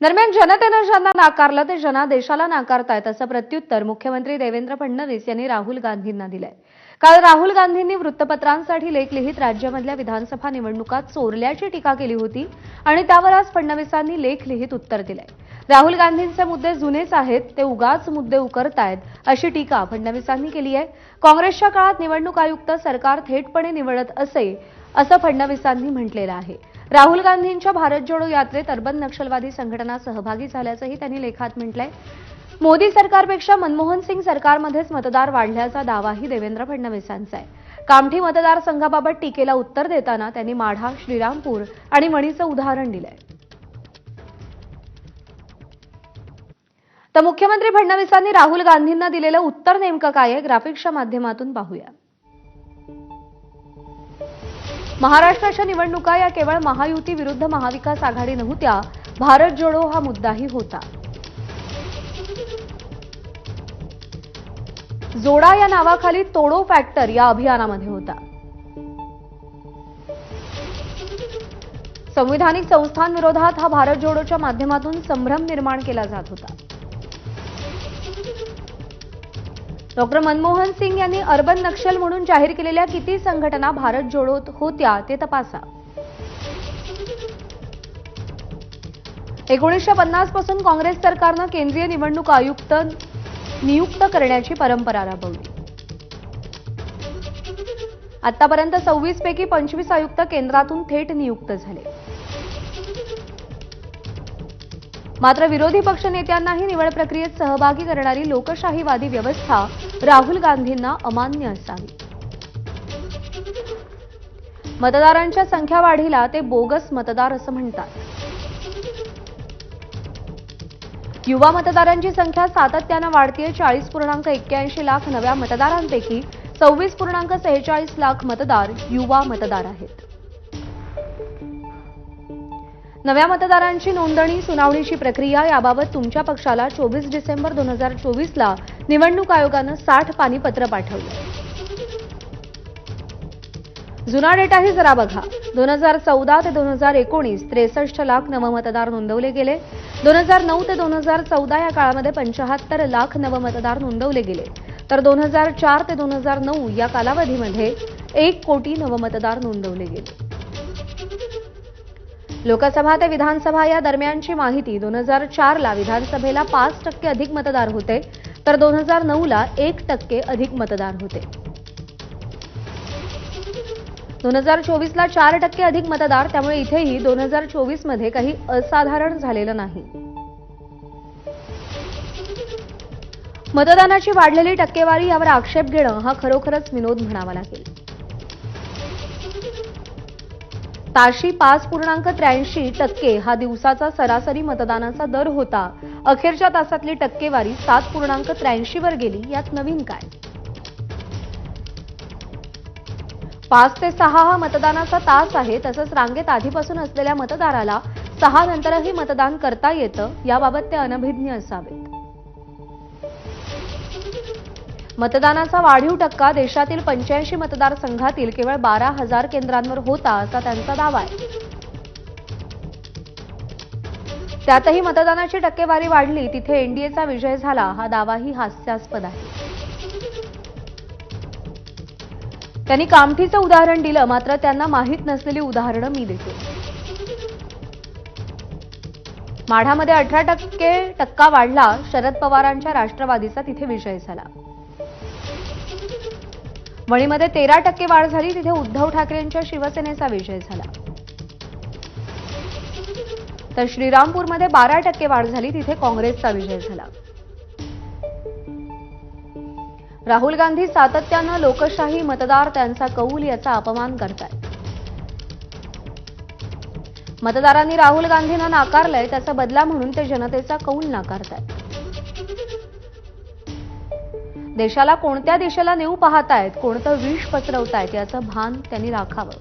दरम्यान जनतेनं ज्यांना नाकारलं ते जनादेशाला नाकारतायत असं प्रत्युत्तर मुख्यमंत्री देवेंद्र फडणवीस यांनी राहुल गांधींना दिलंय. काल राहुल गांधींनी वृत्तपत्रांसाठी लेख लिहित राज्यामधल्या विधानसभा निवडणुका चोरल्याची टीका केली होती आणि त्यावर आज फडणवीसांनी लेख लिहित उत्तर दिलंय. राहुल गांधींचे मुद्दे जुनेच आहेत ते उगाच मुद्दे उकरतायत अशी टीका फडणवीसांनी केली आहे. काँग्रेसच्या काळात निवडणूक आयुक्त सरकार थेटपणे निवडत असे असं फडणवीसांनी म्हटलेलं आहे. राहुल गांधींच्या भारत जोडो यात्रेत अर्बन नक्षलवादी संघटना सहभागी झाल्याचंही त्यांनी लेखात म्हटलंय. मोदी सरकारपेक्षा मनमोहन सिंग सरकारमध्येच मतदार वाढल्याचा दावाही देवेंद्र फडणवीसांचा आहे. कामठी मतदारसंघाबाबत टीकेला उत्तर देताना त्यांनी माढा श्रीरामपूर आणि मणीचं उदाहरण दिलंय. तर मुख्यमंत्री फडणवीसांनी राहुल गांधींना दिलेलं उत्तर नेमकं काय आहे? ग्राफिक्सच्या माध्यमातून पाहूया. महाराष्ट्राच्या निवडणुका या केवळ महायुती विरुद्ध महाविकास आघाडी नव्हत्या. भारत जोडो हा मुद्दाही होता. जोडा या नावाखाली तोडो फॅक्टर या अभियानामध्ये होता. संविधानिक संस्थांविरोधात हा भारत जोडोच्या माध्यमातून संभ्रम निर्माण केला जात होता. डॉक्टर मनमोहन सिंग यांनी अर्बन नक्षल म्हणून जाहीर केलेल्या किती संघटना भारत जोडोत होत्या ते तपासा. एकोणीसशे पन्नासपासून काँग्रेस सरकारनं केंद्रीय निवडणूक आयुक्त नियुक्त करण्याची परंपरा राबवली. आतापर्यंत सव्वीस पैकी पंचवीस आयुक्त केंद्रातून थेट नियुक्त झाले. मात्र विरोधी पक्षनेत्यांनाही निवड प्रक्रियेत सहभागी करणारी लोकशाहीवादी व्यवस्था राहुल गांधींना अमान्य असावी. मतदारांच्या संख्या वाढीला ते बोगस मतदार असं म्हणतात. युवा मतदारांची संख्या सातत्यानं वाढतीये. चाळीस पूर्णांक एक्क्याऐंशी लाख नव्या मतदारांपैकी सव्वीस पूर्णांक सेहेचाळीस लाख मतदार युवा मतदार आहेत. नव्या मतदारांची नोंदणी सुनावणीची प्रक्रिया याबाबत तुमच्या पक्षाला चोवीस डिसेंबर दोन हजार चोवीसला निवडणूक आयोगानं साठ पानी पत्र पाठवलं. जुना डेटाही जरा बघा. दोन हजार चौदा ते दोन हजार एकोणीस त्रेसष्ट लाख नवमतदार नोंदवले गेले. दोन हजार नऊ ते दोन हजार चौदा या काळामध्ये पंचाहत्तर लाख नवमतदार नोंदवले गेले. तर दोन हजार चार ते दोन हजार नऊ या कालावधीमध्ये एक कोटी नवमतदार नोंदवले गेले. लोकसभा ते विधानसभा या दरम्यानची माहिती दोन हजार चारला विधानसभेला पाच टक्के अधिक मतदार होते तर दोन हजार नऊला एक टक्के अधिक मतदार होते. दोन हजार चोवीसला चार टक्के अधिक मतदार त्यामुळे इथेही दोन हजार चोवीसमध्ये काही असाधारण झालेलं नाही. मतदानाची वाढलेली टक्केवारी यावर आक्षेप घेणं हा खरोखरच विनोद म्हणावा लागेल. ताशी पाच पूर्णांक त्र्याऐंशी टक्के हा दिवसाचा सरासरी मतदानाचा दर होता. अखेरच्या तासातली टक्केवारी सात पूर्णांक त्र्याऐंशी वर गेली. यात नवीन काय? पाच ते सहा हा मतदानाचा तास आहे. तसंच रांगेत आधीपासून असलेल्या मतदाराला सहा नंतरही मतदान करता येतं. याबाबत ते अनभिज्ञ असावेत. मतदानाचा वाढीव टक्का देशातील पंच्याऐंशी मतदारसंघातील केवळ बारा हजार केंद्रांवर होता असा त्यांचा दावा आहे. त्यातही मतदानाची टक्केवारी वाढली तिथे एनडीएचा विजय झाला हा दावाही हास्यास्पद आहे. त्यांनी कामठीचं उदाहरण दिलं मात्र त्यांना माहीत नसलेली उदाहरणं मी देतो. माढामध्ये अठरा टक्के टक्का वाढला शरद पवारांच्या राष्ट्रवादीचा तिथे विजय झाला. वणीमध्ये तेरा टक्के वाढ झाली तिथे उद्धव ठाकरेंच्या शिवसेनेचा विजय झाला. तर श्रीरामपूरमध्ये बारा टक्के वाढ झाली तिथे काँग्रेसचा विजय झाला. राहुल गांधी सातत्यानं लोकशाही मतदार त्यांचा कौल याचा अपमान करतायत. मतदारांनी राहुल गांधींना नाकारलंय त्याचा बदला म्हणून ते जनतेचा कौल नाकारतायत. देशाला कोणत्या दिशेला नेऊ पाहतायत कोणतं विष पसरवतायत याचं भान त्यांनी राखावं.